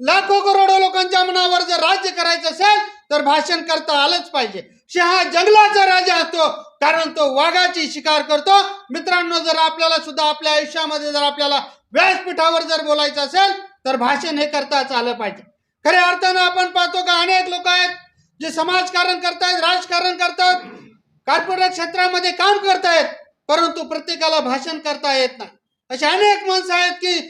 लाखो करोडो लोकांच्या मनावर जर राज्य करायचं असेल तर भाषण करता आलंच पाहिजे. शहा जंगलाचा राजा असतो कारण तो वाघाची शिकार करतो. मित्रांनो जर आपल्याला सुद्धा आपल्या आयुष्यामध्ये जर आपल्याला व्यासपीठावर जर बोलायचं असेल तर भाषण हे करताच आलं पाहिजे. खऱ्या अर्थानं आपण पाहतो का अनेक लोक आहेत जे समाजकारण करतायत राजकारण करतात कॉर्पोरेट क्षेत्रामध्ये काम करतायत परंतु प्रत्येकाला भाषण करता येत नाही. असे अनेक माणसं आहेत की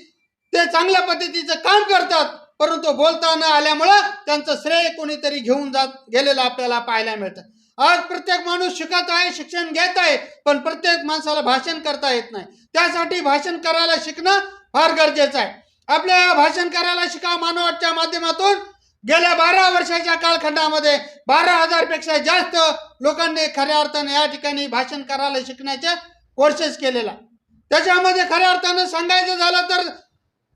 ते चांगल्या पद्धतीचं काम करतात परंतु बोलता न आल्यामुळं त्यांचं श्रेय कोणीतरी घेऊन जात गेलेलं आपल्याला पाहायला मिळतं. आज प्रत्येक माणूस शिकत आहे शिक्षण घेत आहे पण प्रत्येक माणसाला भाषण करता येत नाही. त्यासाठी भाषण करायला शिकणं फार गरजेचं आहे. आपल्या भाषण करायला शिका मानवाच्या माध्यमातून. गेल्या बारा वर्षाच्या कालखंडामध्ये बारा हजारपेक्षा जास्त लोकांनी खऱ्या अर्थाने या ठिकाणी भाषण करायला शिकण्याचे कोर्सेस केलेला. त्याच्यामध्ये खऱ्या अर्थानं सांगायचं झालं तर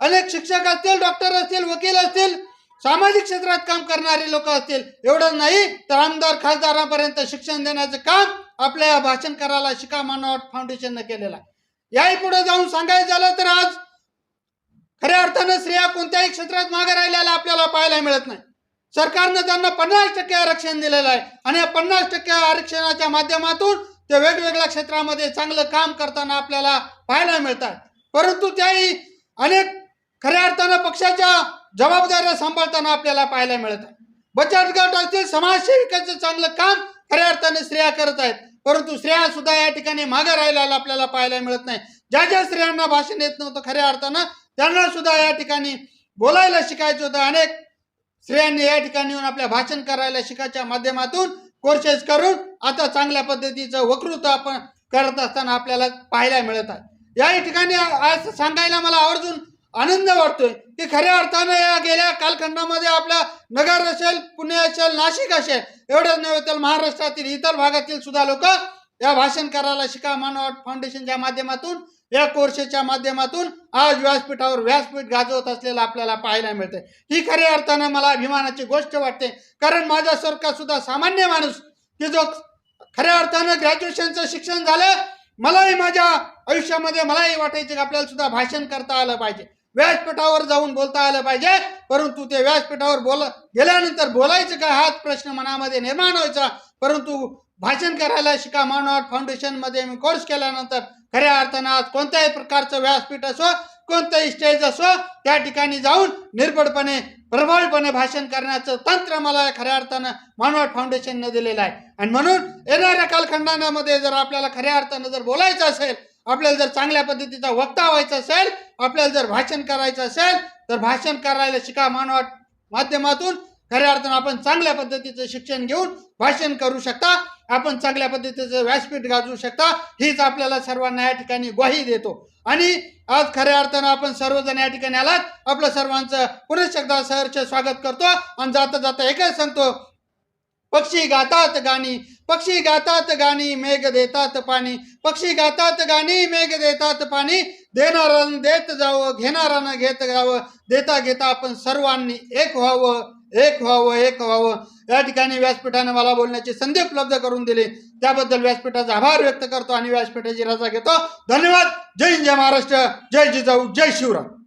अनेक शिक्षक असतील डॉक्टर असतील वकील असतील सामाजिक क्षेत्रात काम करणारे लोक असतील एवढंच नाही तर आमदार खासदारांपर्यंत शिक्षण देण्याचं काम आपल्या या भाषण करायला शिका मानवट फाउंडेशननं केलेलं आहे. याही पुढे जाऊन सांगायचं झालं तर आज खऱ्या अर्थानं स्त्रिया कोणत्याही क्षेत्रात मागे राहिलेल्या आपल्याला पाहायला मिळत नाही. सरकारनं त्यांना पन्नास टक्के आरक्षण दिलेलं आहे आणि या पन्नास टक्के आरक्षणाच्या माध्यमातून ते वेगवेगळ्या क्षेत्रामध्ये चांगलं काम करताना आपल्याला पाहायला मिळतात. परंतु त्याही अनेक खऱ्या अर्थानं पक्षाच्या जबाबदाऱ्या सांभाळताना आपल्याला पाहायला मिळत आहे. बचत गट असतील समाजसेविकाचं चांगलं काम खऱ्या अर्थाने स्त्रिया करत आहेत. परंतु स्त्रिया सुद्धा या ठिकाणी मागे राहिलेला आपल्याला पाहायला मिळत नाही. ज्या ज्या स्त्रियांना भाषण येत नव्हतं खऱ्या अर्थानं त्यांना सुद्धा या ठिकाणी बोलायला शिकायचं होतं. अनेक स्त्रियांनी या ठिकाणी येऊन आपल्या भाषण करायला शिकायच्या माध्यमातून कोर्सेस करून आता चांगल्या पद्धतीचं वक्तृत्व आपण करत असताना आपल्याला पाहायला मिळत आहे. या ठिकाणी आज सांगायला मला आवर्जून आनंद वाटतोय. की खऱ्या अर्थानं या गेल्या कालखंडामध्ये आपल्या नगर असेल पुणे असेल नाशिक असेल एवढंच नव्हे तर महाराष्ट्रातील इतर भागातील सुद्धा लोक या भाषण करायला शिका मानव फाउंडेशनच्या माध्यमातून या कोर्सेच्या माध्यमातून आज व्यासपीठावर व्यासपीठ गाजवत असलेलं आपल्याला पाहायला मिळते ही खऱ्या अर्थानं मला अभिमानाची गोष्ट वाटते. कारण माझ्यासारखा सुद्धा सामान्य माणूस की जो खऱ्या अर्थानं ग्रॅज्युएशनचं शिक्षण झालं मलाही माझ्या आयुष्यामध्ये मलाही वाटायचं की आपल्याला सुद्धा भाषण करता आलं पाहिजे. व्यासपीठावर जाऊन बोलता आलं पाहिजे. परंतु ते व्यासपीठावर बोल गेल्यानंतर बोलायचं का हाच प्रश्न मनामध्ये निर्माण व्हायचा. परंतु भाषण करायला शिका मानवाट फाउंडेशनमध्ये मी कोर्स केल्यानंतर खऱ्या अर्थानं आज कोणत्याही प्रकारचं व्यासपीठ असो कोणतंही स्टेज असो त्या ठिकाणी जाऊन निर्भडपणे प्रभावीपणे भाषण करण्याचं तंत्र मला खऱ्या अर्थानं मानवट फाउंडेशननं दिलेलं आहे. आणि म्हणून येणाऱ्या कालखंडामध्ये जर आपल्याला खऱ्या अर्थानं जर बोलायचं असेल आपल्याला जर चांगल्या पद्धतीचा वक्ता व्हायचा असेल आपल्याला जर भाषण करायचं असेल तर भाषण करायला शिका मानवट माध्यमातून. खऱ्या अर्थानं आपण चांगल्या पद्धतीचं शिक्षण घेऊन भाषण करू शकता. आपण चांगल्या पद्धतीचं व्यासपीठ गाजवू शकता. हीच आपल्याला सर्वांना या ठिकाणी ग्वाही देतो. आणि आज खऱ्या अर्थानं आपण सर्वजण या ठिकाणी आलात. आपलं सर्वांचं पुनश्च एकदा सहर्ष स्वागत करतो. आणि जाता जाता एकच सांगतो. पक्षी गातात गाणी पक्षी गातात गाणी मेघ देतात पाणी. पक्षी गातात गाणी मेघ देतात पाणी. देणारानं देत जावं घेणारानं घेत जावं. देता घेता आपण सर्वांनी एक व्हावं एक व्हावं एक व्हावं. या ठिकाणी व्यासपीठाने मला बोलण्याची संधी उपलब्ध करून दिली. त्याबद्दल व्यासपीठाचा आभार व्यक्त करतो आणि व्यासपीठाची रजा घेतो. धन्यवाद. जय जय महाराष्ट्र. जय जिजाऊ जय शिवराम